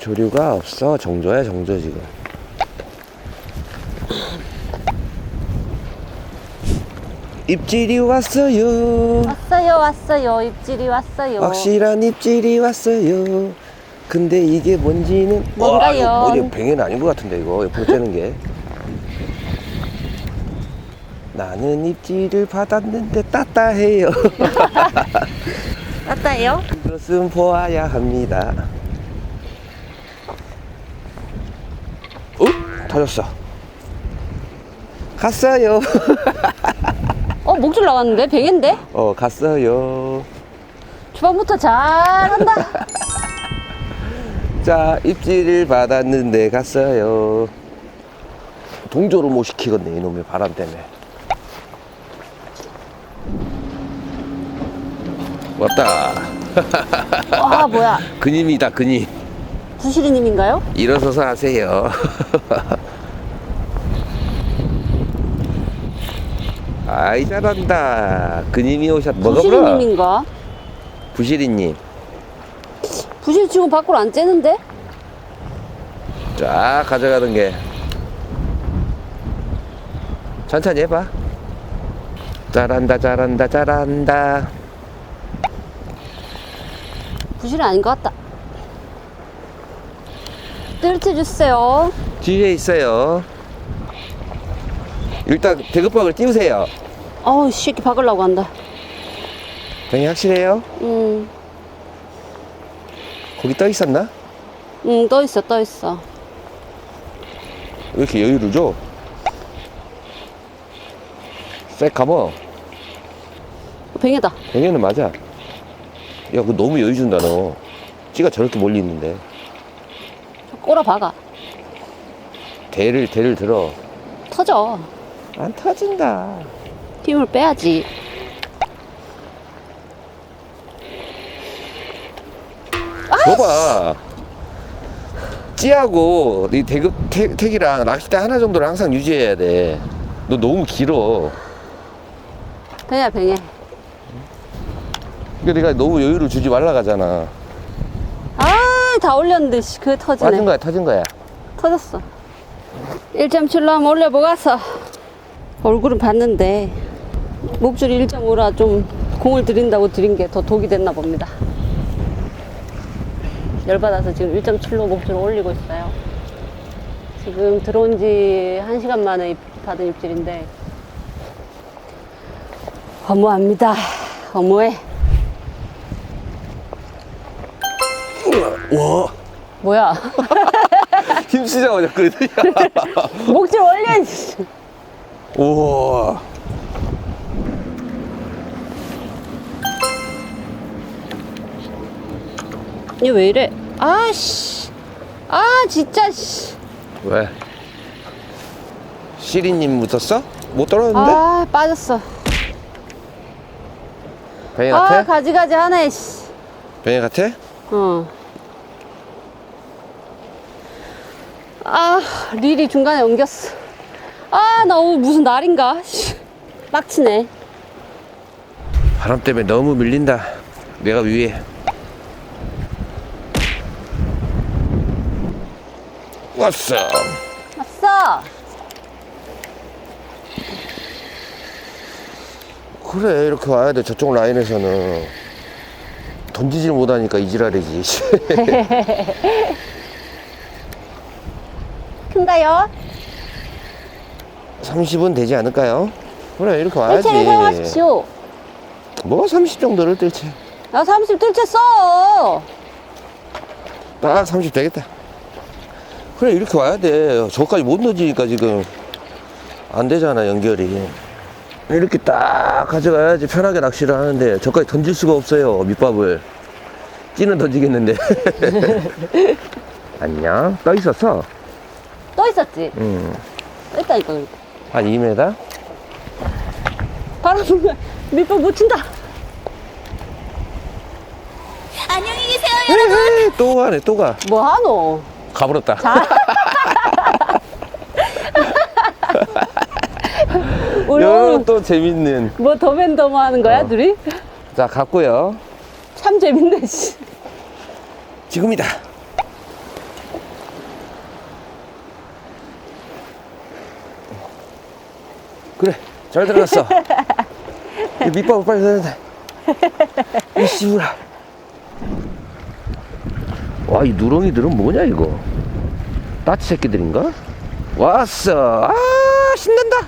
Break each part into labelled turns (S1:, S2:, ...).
S1: 조류가 없어. 정조야, 정조 지금. 입질이 왔어요.
S2: 왔어요, 왔어요. 입질이 왔어요.
S1: 확실한 입질이 왔어요. 근데 이게 뭔지는
S2: 뭔가요?
S1: 와, 이거 뱅에는 아닌 것 같은데 이거 옆으로 째는 게. 나는 입질을 받았는데 따따해요.
S2: 왔다요?
S1: 그것은 보아야 합니다. 터졌어. 갔어요.
S2: 어, 목줄 나왔는데? 뱅인데?
S1: 어, 갔어요.
S2: 초반부터 잘한다.
S1: 자, 입질을 받았는데 갔어요. 동조를 못 시키겠네, 이놈의 바람 때문에. 왔다.
S2: 와, 뭐야.
S1: 그님이다, 그님.
S2: 부시리님인가요?
S1: 일어서서 하세요. 아이, 잘한다. 그님이 오셨, 먹어보라.
S2: 부시리님인가?
S1: 부시리님.
S2: 부시리 지금 밖으로 안 째는데?
S1: 쫙 가져가는 게 천천히 해봐 잘한다 잘한다 잘한다
S2: 부시리 아닌 것 같다. 뜰채 주세요.
S1: 뒤에 있어요 일단 대급박을 띄우세요
S2: 어우, 이 새끼 박으려고 한다.
S1: 병이 확실해요?
S2: 음,
S1: 거기 떠 있었나?
S2: 음, 떠 있어, 떠 있어.
S1: 왜 이렇게 여유를 줘? 쎄 감어
S2: 뱅이다.
S1: 병에는 맞아 야 그거 너무 여유 준다 너 찌가 저렇게 멀리 있는데
S2: 꼬라 박아.
S1: 대를 대를 들어
S2: 터져.
S1: 안 터진다
S2: 힘을 빼야지.
S1: 봐봐. 찌하고 이 대급 택, 택이랑 낚싯대 하나 정도를 항상 유지해야 돼. 너 너무 길어.
S2: 뱅이야, 뱅이.
S1: 그러니까 내가 너무 여유를 주지 말라 가잖아.
S2: 아, 다 올렸는데, 씨, 그게 터지네.
S1: 빠진 거야, 터진 거야.
S2: 터졌어. 1.7로 한번 올려보가서 얼굴은 봤는데 목줄이 1.5라 좀 공을 들인다고 들인 게 더 독이 됐나 봅니다. 열받아서 지금 1.7로 목줄을 올리고 있어요. 지금 들어온 지 1시간 만에 입- 받은 입질인데 허무합니다. 허무해.
S1: 와,
S2: 뭐야?
S1: 힘쓰자마자 끄드야.
S2: 목줄 올려!
S1: 우와.
S2: 이거 왜 이래? 아씨. 아, 진짜, 씨.
S1: 왜? 시리님 묻었어? 못 떨어졌는데?
S2: 아, 빠졌어.
S1: 뱅이
S2: 아,
S1: 같아?
S2: 가지가지 하네, 씨.
S1: 뱅이 같아?
S2: 어. 아, 릴이 중간에 옮겼어. 아, 나 오늘 무슨 날인가? 씨. 빡치네.
S1: 바람 때문에 너무 밀린다. 내가 위에. 왔어.
S2: 왔어.
S1: 그래 이렇게 와야 돼 저쪽 라인에서는 던지질 못하니까 이지랄이지
S2: 큰가요?
S1: 30은 되지 않을까요? 그래 이렇게 와야지
S2: 일체를 사용하십시오.
S1: 뭐 30 정도를 뜰채
S2: 나 30 뜰채 써.
S1: 딱 30 되겠다 그래 이렇게 와야 돼 저까지 못 넣어지니까 지금 안 되잖아 연결이 이렇게 딱 가져가야지 편하게 낚시를 하는데 저까지 던질 수가 없어요 밑밥을 찌는 던지겠는데 안녕 떠 있었어
S2: 또 있었지?
S1: 음.
S2: 또 있다니까. 그러니까.
S1: 한 2m?
S2: 바로 순간 밑밥 못 친다.
S3: 안녕히 계세요.
S1: 또 가네 또 가.
S2: 뭐 하노?
S1: 가버렸다. 자.
S2: 오늘
S1: 또 재밌는.
S2: 뭐 더맨더머 하는 거야
S1: 어.
S2: 둘이?
S1: 자, 갔고요.
S2: 참 재밌네 씨.
S1: 지금이다. 그래, 잘 들어갔어. 밑밥을 빨리 넣어야 돼. 이씨부라. 와, 이 누렁이들은 뭐냐, 이거? 따치 새끼들인가? 왔어. 아, 신난다.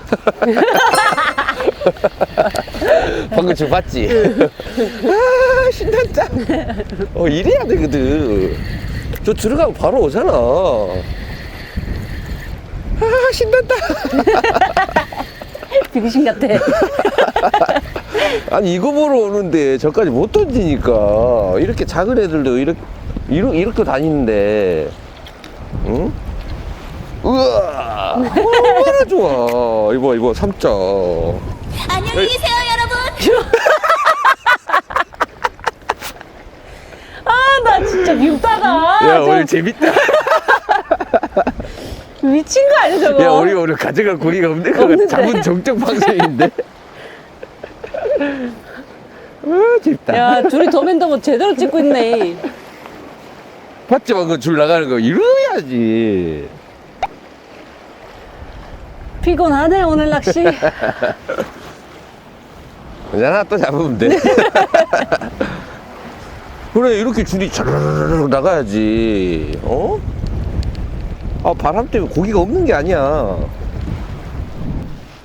S1: 방금 저 봤지? 아, 신난다. 어, 이래야 되거든. 저 들어가면 바로 오잖아. 아, 신난다.
S2: 비비신 같아.
S1: 아니 이거 보러 오는데 저까지 못 던지니까 이렇게 작은 애들도 이렇게 이렇게, 이렇게 다니는데 응? 우와 얼마나 좋아 이거 이거 삼자
S3: 안녕히 계세요, 여러분.
S2: 아, 나 진짜 밉다가. 야저
S1: 오늘 재밌다
S2: 미친 거 아니야, 저거?
S1: 야 우리 오늘 가져갈 고리가 없는 거
S2: 없는데.
S1: 같아 잡은 정적 방송인데 아 재밌다
S2: 야, 둘이 더맨더고 제대로 찍고 있네.
S1: 봤지 방금 줄 나가는 거 이러야지.
S2: 피곤하네, 오늘 낚시.
S1: 괜찮아 또 잡으면 돼. 그래 이렇게 줄이 차르르르 나가야지. 어? 아 바람 때문에 고기가 없는 게 아니야.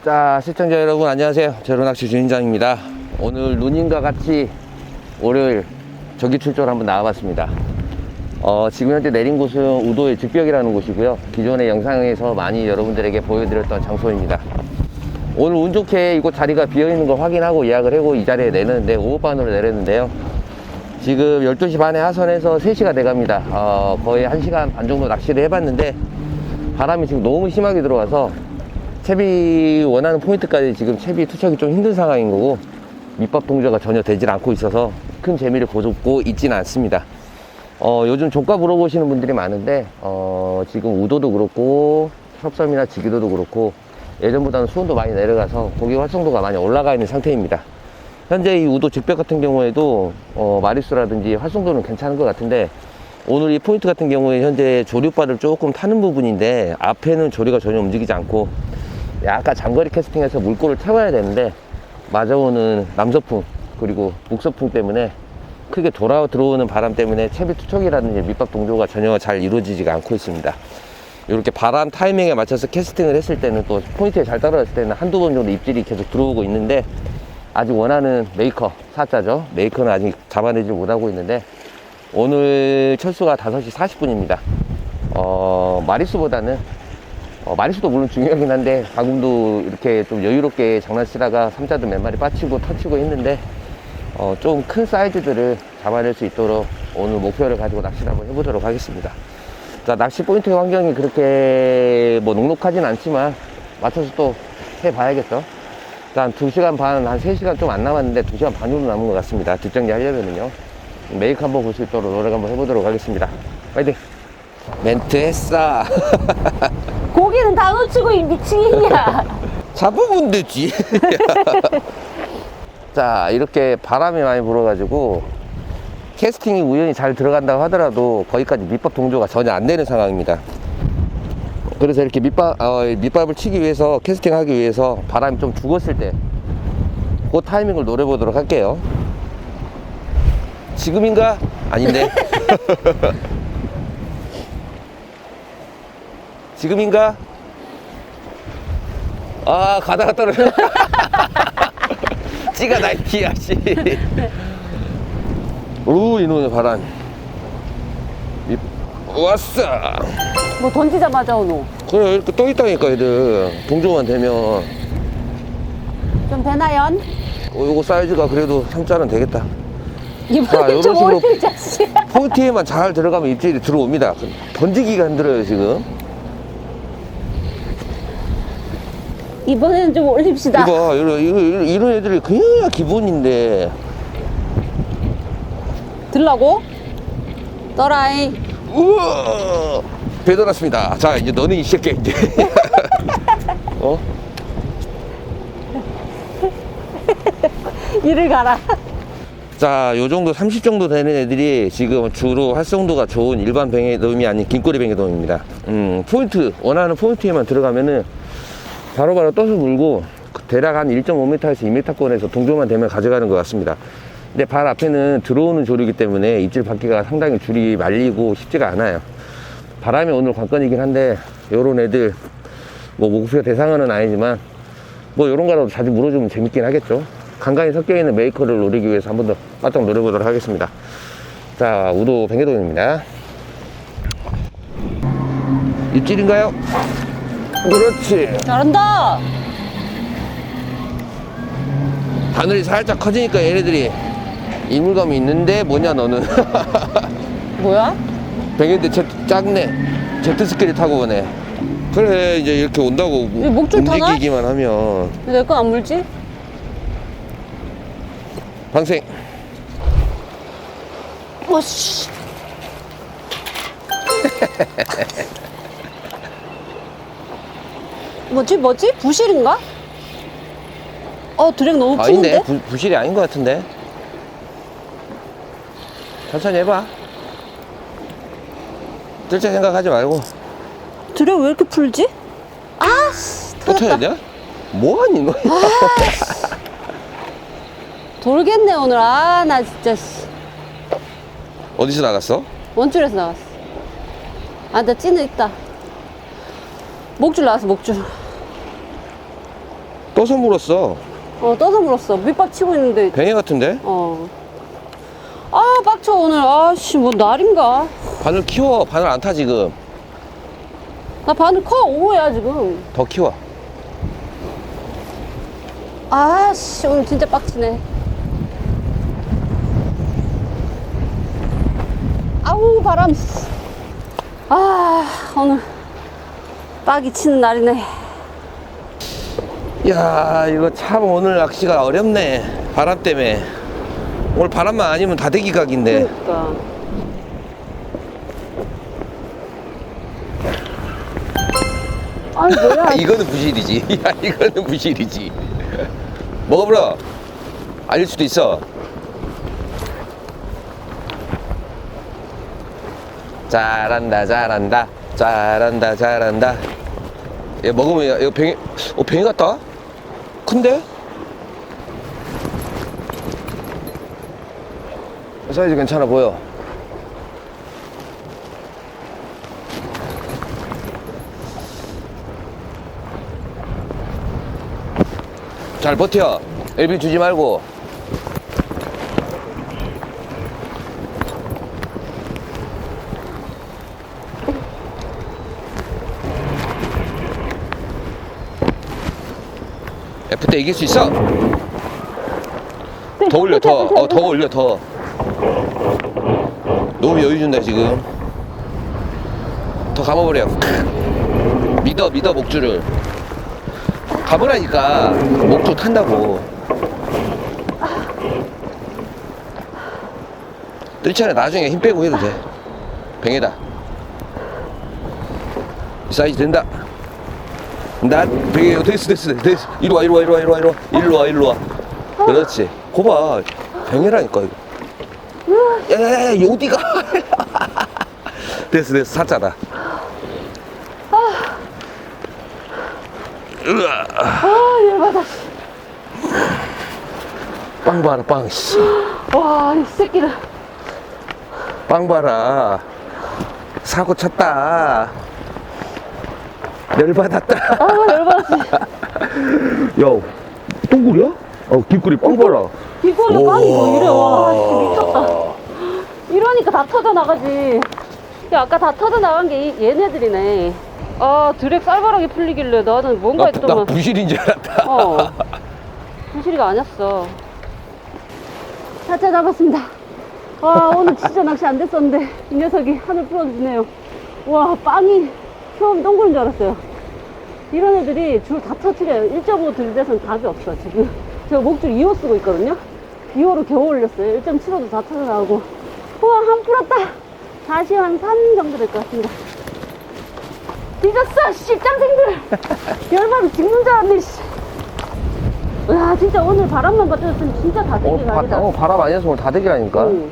S1: 자 시청자 여러분 안녕하세요. 제로낚시 주인장입니다. 오늘 누님과 같이 월요일 저기 출조를 한번 나와봤습니다 어, 지금 현재 내린 곳은 우도의 즉벽이라는 곳이고요. 기존의 영상에서 많이 여러분들에게 보여드렸던 장소입니다. 오늘 운 좋게 이곳 자리가 비어있는 걸 확인하고 예약을 하고 이 자리에 내렸는데 오후반으로 내렸는데요. 지금 12시 반에 하선해서 3시가 돼갑니다. 어, 거의 1시간 반 정도 낚시를 해봤는데 바람이 지금 너무 심하게 들어와서 채비 원하는 포인트까지 지금 채비 투척이 좀 힘든 상황인 거고 밑밥 동조가 전혀 되질 않고 있어서 큰 재미를 보고 있지는 않습니다 어, 요즘 종가 물어보시는 분들이 많은데 어, 지금 우도도 그렇고 협섬이나 지기도도 그렇고 예전보다는 수온도 많이 내려가서 고기 활성도가 많이 올라가 있는 상태입니다. 현재 이 우도 직벽 같은 경우에도 어, 마리수라든지 활성도는 괜찮은 것 같은데 오늘 이 포인트 같은 경우에 현재 조류바를 조금 타는 부분인데 앞에는 조류가 전혀 움직이지 않고 약간 장거리 캐스팅해서 물꼬를 태워야 되는데 맞아오는 남서풍 그리고 북서풍 때문에 크게 돌아 들어오는 바람 때문에 채비 투척이라든지 밑밥 동조가 전혀 잘 이루어지지가 않고 있습니다. 이렇게 바람 타이밍에 맞춰서 캐스팅을 했을 때는 또 포인트에 잘 떨어졌을 때는 한두 번 정도 입질이 계속 들어오고 있는데 아직 원하는 메이커 사자죠 메이커는 아직 잡아내지 못하고 있는데 오늘 철수가 5시 40분입니다 어, 마리수보다는 어, 마리수도 물론 중요하긴 한데 방금도 이렇게 좀 여유롭게 장난치다가 삼자도 몇 마리 빠치고 터치고 했는데 어, 좀 큰 사이즈들을 잡아낼 수 있도록 오늘 목표를 가지고 낚시를 한번 해보도록 하겠습니다 자, 낚시 포인트 환경이 그렇게 뭐 녹록하진 않지만 맞춰서 또 해봐야겠죠. 자, 한 2시간 반, 한 3시간 좀 안 남았는데 2시간 반 정도 남은 것 같습니다. 뒷정리 하려면요. 메이크 한번 볼 수 있도록 노력 한번 해보도록 하겠습니다. 파이팅! 멘트 했어.
S2: 고기는 다 놓치고 이 미친이야.
S1: 잡으면 되지. 자, 이렇게 바람이 많이 불어가지고 캐스팅이 우연히 잘 들어간다고 하더라도 거기까지 밑밥 동조가 전혀 안 되는 상황입니다. 그래서 이렇게 밑밥, 어, 밑밥을 치기 위해서 캐스팅 하기 위해서 바람이 좀 죽었을 때 그 타이밍을 노려보도록 할게요. 지금인가? 아닌데. 지금인가? 아, 가다가 떨어져. 찌가 나이키야, 씨. 오, 이놈의 바람. 이- 왔어.
S2: 뭐 던지자마자 오노.
S1: 그래, 이렇게 떠 있다니까, 애들. 동조만 되면. 어,
S2: 좀 되나연?
S1: 요거 사이즈가 그래도 3자는 되겠다. 자,
S2: 좀
S1: 식으로-. 포인트에만 잘 들어가면 입질이 들어옵니다. 던지기가 힘들어요, 지금.
S2: 이번에는 좀 올립시다.
S1: 이거, 이런, 이런, 이런 애들이 그냥 기본인데.
S2: 들라고? 떠라이.
S1: 우와! 배 돌았습니다. 자, 이제 너는 이 새끼 이제. 어?
S2: 이를 가라.
S1: 자, 요 정도 30 정도 되는 애들이 지금 주로 활성도가 좋은 일반 뱅에돔이 아닌 긴꼬리 뱅에돔입니다. 음, 포인트, 원하는 포인트에만 들어가면은 바로바로 떠서 물고 그 대략 한 1.5m에서 2m권에서 동조만 되면 가져가는 것 같습니다. 근데 발 앞에는 들어오는 조류이기 때문에 입질 받기가 상당히 줄이 말리고 쉽지가 않아요. 바람이 오늘 관건이긴 한데 요런 애들 뭐 목표 대상은 아니지만 뭐 요런 거라도 자주 물어주면 재밌긴 하겠죠. 간간히 섞여 있는 메이커를 노리기 위해서 한 번 더 바짝 노려보도록 하겠습니다. 자, 우도 뱅개동입니다. 입질인가요? 그렇지.
S2: 잘한다.
S1: 바늘이 살짝 커지니까 얘네들이 이물감이 있는데 뭐냐 너는
S2: 뭐야?
S1: 뱅에드 작네 제트스키를 타고 오네 그래 이제 이렇게 온다고
S2: 이 목줄 타나?
S1: 움직이기만 하면
S2: 내거 안 물지?
S1: 방생
S2: 와씨. 뭐지 뭐지? 부실인가? 어 드랙 너무
S1: 아닌데
S2: 푸는데?
S1: 부, 부실이 아닌 것 같은데 천천히 해봐 뜰자 생각하지 말고
S2: 드랙 왜 이렇게 풀지? 아 씨
S1: 또
S2: 터졌다.
S1: 터야 돼? 뭐하니 너
S2: 돌겠네 오늘 아 나 진짜 씨.
S1: 어디서 나갔어?
S2: 원줄에서 나왔어 아 나 찌는 있다 목줄 나왔어 목줄
S1: 떠서 물었어
S2: 어 떠서 물었어 밑밥 치고 있는데
S1: 뱅에 같은데?
S2: 어. 아, 빡쳐, 오늘. 아씨, 뭐, 날인가?
S1: 바늘 키워 바늘 안 타 지금
S2: 나 바늘 커, 오후야, 지금.
S1: 더 키워
S2: 아씨, 오늘 진짜 빡치네. 아우, 바람. 아, 오늘. 빡이 치는 날이네.
S1: 야 이거 참 오늘 낚시가 어렵네. 바람 때문에. 오늘 바람만 아니면 다 대기 각인데.
S2: 그러니까. 아니, 뭐야.
S1: 아, 이거는 부실이지. 야 이거는 부실이지. 먹어보라. 아닐 수도 있어. 잘한다 잘한다. 잘한다 잘한다 얘 먹으면 야, 이거 뱅이 어 뱅이 같다? 큰데? 사이즈 괜찮아 보여. 잘 버텨. 엘비 주지 말고 F 때 이길 수 있어? 더 올려 더 어 더 올려 더. 너무 여유 준다 지금. 더 감아버려. 믿어 믿어 목줄을. 가보라니까. 목줄 탄다고. 뜰차는 나중에 힘 빼고 해도 돼. 뱅에다. 이 사이즈 된다 난 뱅에 됐어 됐어 됐어. 이리 와 이리 와 이리 와 이리 와 이리 와. 이리 와 이리 와. 그렇지. 거봐. 뱅에라니까 이거. 야야야 어디가? 됐어 됐어. 사짜다. 으아.
S2: 아, 열받아.
S1: 빵 봐라 빵 씨.
S2: 와, 이 새끼들.
S1: 빵 봐라. 사고 쳤다 열받았다
S2: 아, 열받았지.
S1: 야 똥구리야? 어 길거리 빵 봐라
S2: 이걸로 빵이 뭐 이래. 와, 진짜 미쳤다. 이러니까 다 터져 나가지. 야, 아까 다 터져 나간 게 이- 얘네들이네. 아, 드랙 쌀바라기 풀리길래 나는 뭔가
S1: 나, 나
S2: 했더만.
S1: 부실인 줄 알았다
S2: 어. 부실이가 아니었어. 사자 잡았습니다. 와, 오늘 진짜 낚시 안 됐었는데, 이 녀석이 하늘 풀어주네요. 와, 빵이 처음 동굴인 줄 알았어요. 이런 애들이 줄 다 터트려요. 1.5 들대선 답이 없어, 지금. 제가 목줄 2호 쓰고 있거든요. 2호로 겨우 올렸어요. 1.75도 다 터져나오고. 우와, 한 풀었다. 다시 한 3 정도 될 것 같습니다. 뒤졌어, 씨, 짱생들! 열받아 죽는 줄 알았네, 씨. 야, 진짜 오늘 바람만 받쳤으면 진짜 다
S1: 어,
S2: 되게
S1: 바,
S2: 가겠다.
S1: 어 바람 아니어서 오늘 다 되기라니까
S2: 응.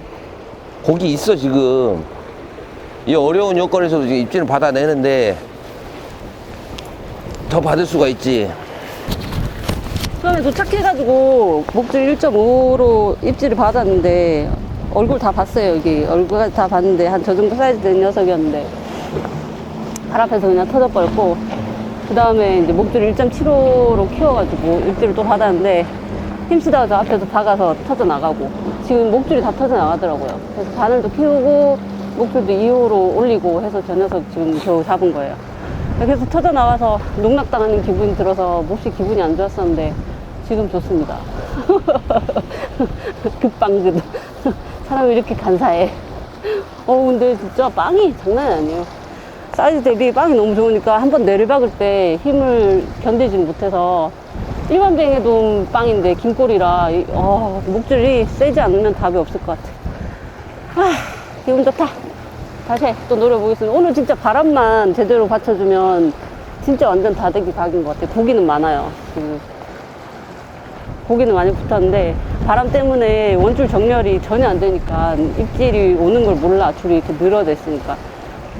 S1: 고기 있어 지금 이 어려운 여건에서도 지금 입질을 받아내는데 더 받을 수가 있지.
S2: 처음에 도착해가지고 목줄 1.5로 입질을 받았는데 얼굴 다 봤어요 여기. 얼굴 다 봤는데 한 저 정도 사이즈 된 녀석이었는데 발 앞에서 그냥 터져버렸고 그 다음에 이제 목줄 1.75로 키워가지고 입질을 또 받았는데 힘쓰다가 저 앞에서 박아서 터져 나가고 지금 목줄이 다 터져 나가더라고요. 그래서 바늘도 키우고 목줄도 2호로 올리고 해서 저 녀석 지금 겨우 잡은 거예요 그래서 터져 나와서 농락당하는 기분이 들어서 몹시 기분이 안 좋았었는데 지금 좋습니다. 급방급. 사람이 이렇게 간사해. 어, 근데 진짜 빵이 장난이 아니에요. 사이즈 대비 빵이 너무 좋으니까 한 번 내리박을 때 힘을 견디지 못해서 일반 뱅에도 빵인데 긴 꼬리라 이- 어, 목줄이 세지 않으면 답이 없을 것 같아. 아, 기분 좋다. 다시 또 노려보겠습니다. 오늘 진짜 바람만 제대로 받쳐주면 진짜 완전 다대기 각인 것 같아요. 고기는 많아요. 그 고기는 많이 붙었는데 바람 때문에 원줄 정렬이 전혀 안 되니까 입질이 오는 걸 몰라. 줄이 이렇게 늘어져 있으니까.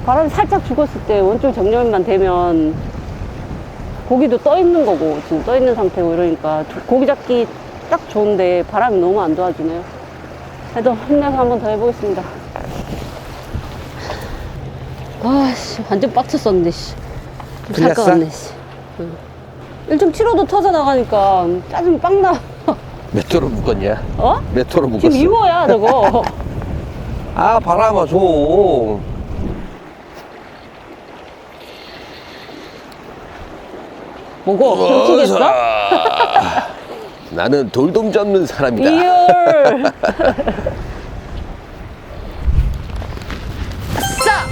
S2: 바람이 살짝 죽었을 때 원줄 정렬만 되면 고기도 떠 있는 거고 지금 떠 있는 상태고 이러니까 조- 고기 잡기 딱 좋은데 바람이 너무 안 도와주네요. 그래도 힘내서 한번 더 해보겠습니다. 아씨 완전 빡쳤었는데 씨. 살것
S1: 틀렸어?
S2: 같네 씨. 1.75도 터져 나가니까 짜증 빵 나.
S1: 몇 도로 묶었냐?
S2: 어?
S1: 몇 도로
S2: 지금
S1: 묶었어?
S2: 이거야 저거.
S1: 아 바람아 줘.
S2: 뭐고? 훔치겠어?
S1: 나는 돌돔 잡는 사람이다.
S2: 이열.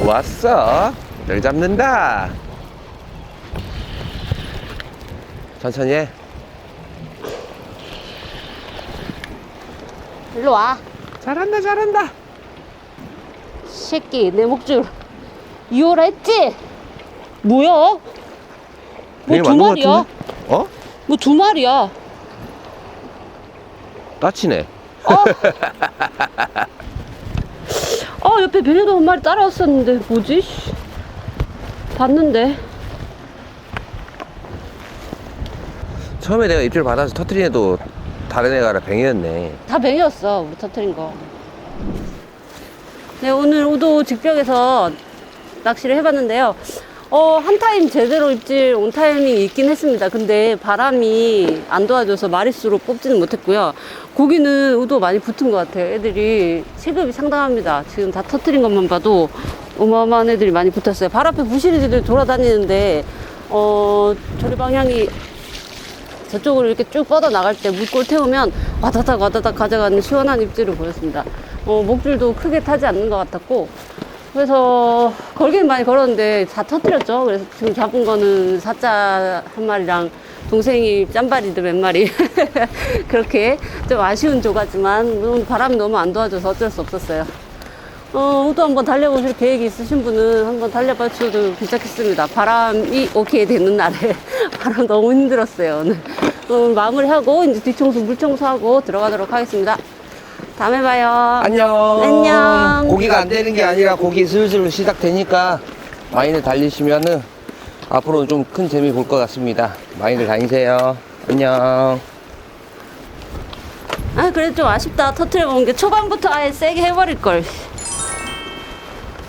S1: 왔어. 널 잡는다. 천천히 해.
S2: 일로 와.
S1: 잘한다 잘한다.
S2: 새끼 내 목줄 이호라 했지? 뭐야? 뭐 두 마리야?
S1: 어?
S2: 뭐 두 마리야?
S1: 까치네.
S2: 아 옆에 베네도 한 마리 따라왔었는데 뭐지? 씨. 봤는데
S1: 처음에 내가 입질 받아서 터트린 애도 다른 애가 뱅이였네.
S2: 다 뱅이었어 우리 터트린 거. 네 오늘 우도 직벽에서 낚시를 해봤는데요. 어, 한 타임 제대로 입질 온 타이밍이 있긴 했습니다. 근데 바람이 안 도와줘서 마리수로 뽑지는 못했고요. 고기는 우도 많이 붙은 것 같아요. 애들이 체급이 상당합니다. 지금 다 터트린 것만 봐도 어마어마한 애들이 많이 붙었어요. 발 앞에 부시리들이 돌아다니는데, 어, 조리 방향이 저쪽으로 이렇게 쭉 뻗어 나갈 때 물골 태우면 와다닥 와다닥 가져가는 시원한 입질을 보였습니다. 어, 목줄도 크게 타지 않는 것 같았고, 그래서 걸긴 많이 걸었는데 다 터뜨렸죠. 그래서 지금 잡은 거는 사자 한 마리랑 동생이 짠발이들 몇 마리. 그렇게 좀 아쉬운 조가지만 바람이 너무 안 도와줘서 어쩔 수 없었어요. 어, 우도 한번 달려보실 계획이 있으신 분은 한번 달려봐 주셔도 괜찮겠습니다. 바람이 오케이 되는 날에 바람 너무 힘들었어요. 오늘. 오늘 마무리하고 이제 뒤청소, 물청소하고 들어가도록 하겠습니다. 다음에 봐요.
S1: 안녕.
S2: 안녕.
S1: 고기가 안 되는 게 아니라 고기 슬슬 시작되니까 많이들 달리시면은 앞으로는 좀큰 재미 볼 것 같습니다. 많이들 다니세요. 안녕.
S2: 아, 그래도 좀 아쉽다. 터트려 본게 초반부터 아예 세게 해버릴 걸.